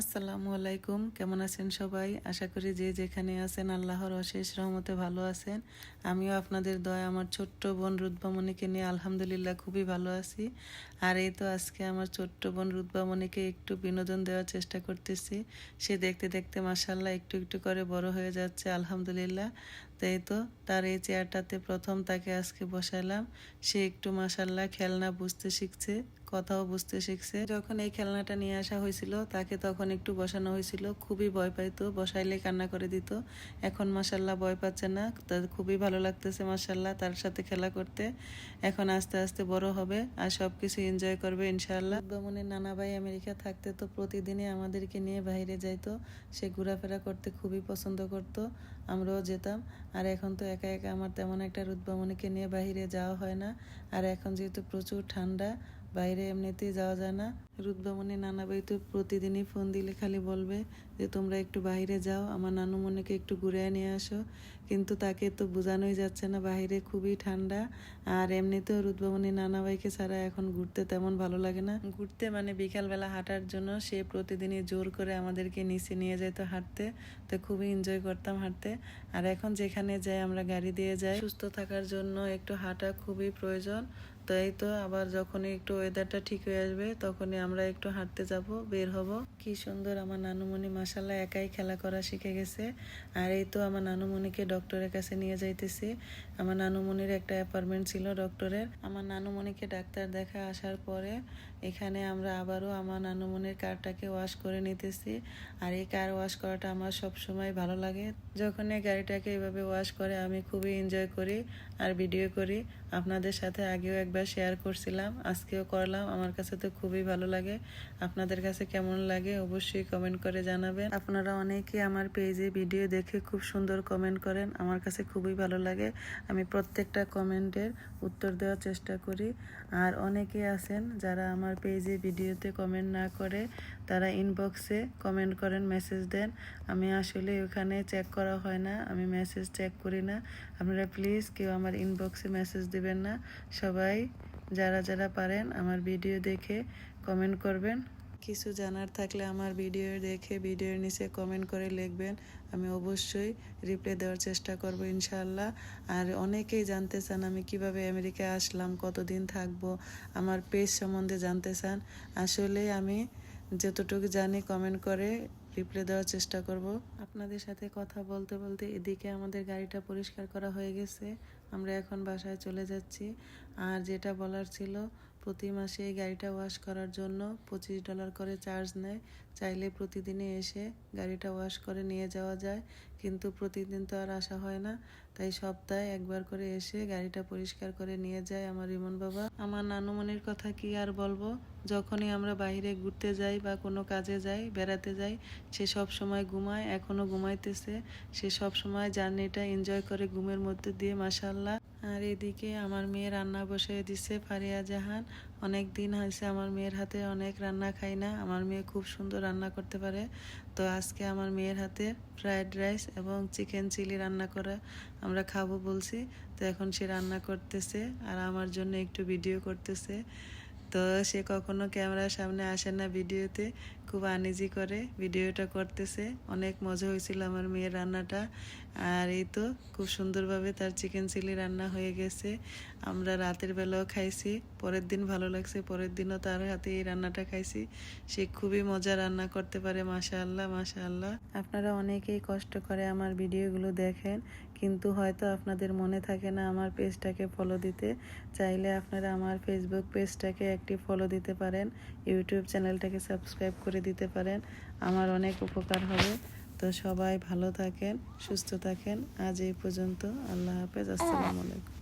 আসসালামু আলাইকুম, কেমন আছেন সবাই? আশা করি যে যেখানে আছেন আল্লাহর অশেষ রহমতে ভালো আছেন। আমিও আপনাদের দয়া, আমার ছোট্ট বোন রুদ্বামণিকে নিয়ে আলহামদুলিল্লাহ খুবই ভালো আছি। আর এই তো আজকে আমার ছোট্ট বোন রুদ্বামণিকে একটু বিনোদন দেওয়ার চেষ্টা করতেছি। সে দেখতে দেখতে মাসাল্লাহ একটু একটু করে বড় হয়ে যাচ্ছে, আলহামদুলিল্লাহ। তাই তো তার এই চেয়ারটাতে প্রথম তাকে আজকে বসালাম। সে একটু মাসাল্লাহ খেলনা বুঝতে শিখছে, কথাও বুঝতে শিখছে। যখন এই খেলনাটা নিয়ে আসা হয়েছিল, তাকে তখন একটু বসানো হয়েছিল। খুবই ভয় পাইতো, বসাইলে কান্না করে দিত। এখন মাসাল্লাহ ভয় পাচ্ছে না, তার খুবই ভালো লাগতেছে মাসাল্লাহ তার সাথে খেলা করতে। এখন আস্তে আস্তে বড় হবে আর সব কিছু এনজয় করবে ইনশাল্লাহ বমনের নানা ভাই আমেরিকা থাকতে তো প্রতিদিনই আমাদেরকে নিয়ে বাইরে যাইতো। সে ঘোরাফেরা করতে খুবই পছন্দ করত। আমরাও যেতাম। আর এখন তো একা একা আমার তেমন একটা রুদ্বামণিকে নিয়ে বাহিরে যাওয়া হয় না। আর এখন যেহেতু প্রচুর ঠান্ডা বাইরে এমনিতেই যাওয়া যায় না। রুদ্বামণি নানা ভাই তো প্রতিদিনই ফোন দিলে খালি বলবে যে, তোমরা একটু বাইরে যাও, আমার নানুমণিকে একটু ঘুরে নিয়ে আসো। কিন্তু তাকে তো বোঝানোই যাচ্ছে না, বাইরে খুবই ঠান্ডা। আর এমনিতেও রুদ্বামণি নানা ভাইকে ছাড়া এখন ঘুরতে তেমন ভালো লাগে না। ঘুরতে মানে বিকালবেলা হাঁটার জন্য সে প্রতিদিনই জোর করে আমাদেরকে নিচে নিয়ে যেত হাঁটতে। তো খুবই এনজয় করতাম হাঁটতে। আর এখন যেখানে যাই, আমরা গাড়ি দিয়ে যাই। সুস্থ থাকার জন্য একটু হাঁটা খুবই প্রয়োজন। তো এই তো আবার যখনই একটু ওয়েদারটা ঠিক হয়ে আসবে, তখনই আমরা একটু হাঁটতে যাব, বের হব। কি সুন্দর আমার নানুমণি মাসাল্লাহ একাই খেলা করা শিখে গেছে। আর এই তো আমার নানুমণিকে ডক্টরের কাছে নিয়ে যাইতেছি। আমার নানুমণির একটা অ্যাপার্টমেন্ট ছিল ডক্টরের আমার নানুমণিকে ডাক্তার দেখা আসার পরে এখানে আমরা আবারও আমার নানুমণির কারটাকে ওয়াশ করে নিতেছি। আর এই কার ওয়াশ করাটা আমার সব সময় ভালো লাগে। যখন এই গাড়িটাকে এভাবে ওয়াশ করে আমি খুবই এনজয় করি আর ভিডিও করি। আপনাদের সাথে আগেও একবার শেয়ার করছিলাম, আজকেও করলাম। আমার কাছে তো খুবই ভালো লাগে। আপনাদের কাছে কেমন লাগে অবশ্যই কমেন্ট করে জানাবেন। আপনারা অনেকেই আমার পেজে ভিডিও দেখে খুব সুন্দর কমেন্ট করেন। আমার কাছে খুবই ভালো লাগে। আমি প্রত্যেকটা কমেন্টের উত্তর দেওয়ার চেষ্টা করি। আর অনেকে আছেন যারা আমার পেজে ভিডিওতে কমেন্ট না করে, তারা ইনবক্সে কমেন্ট করেন মেসেজ দেন। আমি আসলে ওখানে চেক করা হয় না। আমি মেসেজ চেক করি না। আপনারা প্লিজ কেউ আমার ইনবক্সে মেসেজ দিবেন না। সবাই, যারা যারা পারেন আমার ভিডিও দেখে কমেন্ট করবেন। কিছু জানার থাকলে আমার ভিডিও দেখে ভিডিওর নিচে কমেন্ট করে লিখবেন। আমি অবশ্যই রিপ্লাই দেওয়ার চেষ্টা করব ইনশাল্লাহ আর অনেকেই জানতে চান আমি কীভাবে আমেরিকায় আসলাম, কতদিন থাকব, আমার পেজ সম্বন্ধে জানতে চান, আসলে আমি যতটুকু জানি কমেন্ট করে রিপ্লাই দেওয়ার চেষ্টা করব। আপনাদের সাথে কথা বলতে বলতে এদিকে আমাদের গাড়িটা পরিষ্কার করা হয়ে গেছে। আমরা এখন বাসায় চলে যাচ্ছি। আর যেটা বলার ছিল প্রতি মাসে এই গাড়িটা ওয়াশ করার জন্য পঁচিশ ডলার করে চার্জ নেয়। চাইলে প্রতিদিনই এসে গাড়িটা ওয়াশ করে নিয়ে যাওয়া যায়, কিন্তু প্রতিদিন তো আর আসা হয় না। তাই সপ্তাহে একবার করে এসে গাড়িটা পরিষ্কার করে নিয়ে যায় আমার রিমন বাবা। আমার নানুমনির কথা কি আর বলব? যখনই আমরা বাইরে ঘুরতে যাই বা কোনো কাজে যাই, বেড়াতে যাই, সে সব সময় ঘুমায়, এখনও ঘুমাইতেছে। সে সব সময় জার্নিটা এনজয় করে ঘুমের মধ্যে দিয়ে মাসাল্লাহ আর এদিকে আমার মেয়ে রান্না বসে দিছে ফারিয়া জাহান। অনেক দিন হয়েছে আমার মেয়ের হাতে অনেক রান্না খাই না। আমার মেয়ে খুব সুন্দর রান্না করতে পারে। তো আজকে আমার মেয়ের হাতে ফ্রায়েড রাইস এবং চিকেন চিলি রান্না করা আমরা খাব বলছি। তো এখন সে রান্না করতেছে আর আমার জন্য একটু ভিডিও করতেছে। তো সে কখনো ক্যামেরার সামনে আসে না ভিডিওতে। খুব আনিজি করে ভিডিওটা করতেছে। অনেক মজা হয়েছিল আমার মেয়ের রান্নাটা। আর এই তো খুব সুন্দরভাবে তার চিকেন চিলি রান্না হয়ে গেছে। আমরা রাতের বেলাও খাইছি, পরের দিন ভালো লাগছে, পরের দিনও তার হাতে এই রান্নাটা খাইছি। সে খুবই মজা রান্না করতে পারে মাশা আল্লাহ মাশা আল্লাহ আপনারা অনেকেই কষ্ট করে আমার ভিডিওগুলো দেখেন, কিন্তু হয়তো আপনাদের মনে থাকে না আমার পেজটাকে ফলো দিতে। চাইলে আপনারা আমার ফেসবুক পেজটাকে একটি ফলো দিতে পারেন ইউটিউব চ্যানেলটাকে সাবস্ক্রাইব করে দিতে পারেন। আমার অনেক উপকার হবে। তো সবাই ভালো থাকেন সুস্থ থাকেন। আজ এই পর্যন্ত আল্লাহ হাফেজ আসসালামু আলাইকুম।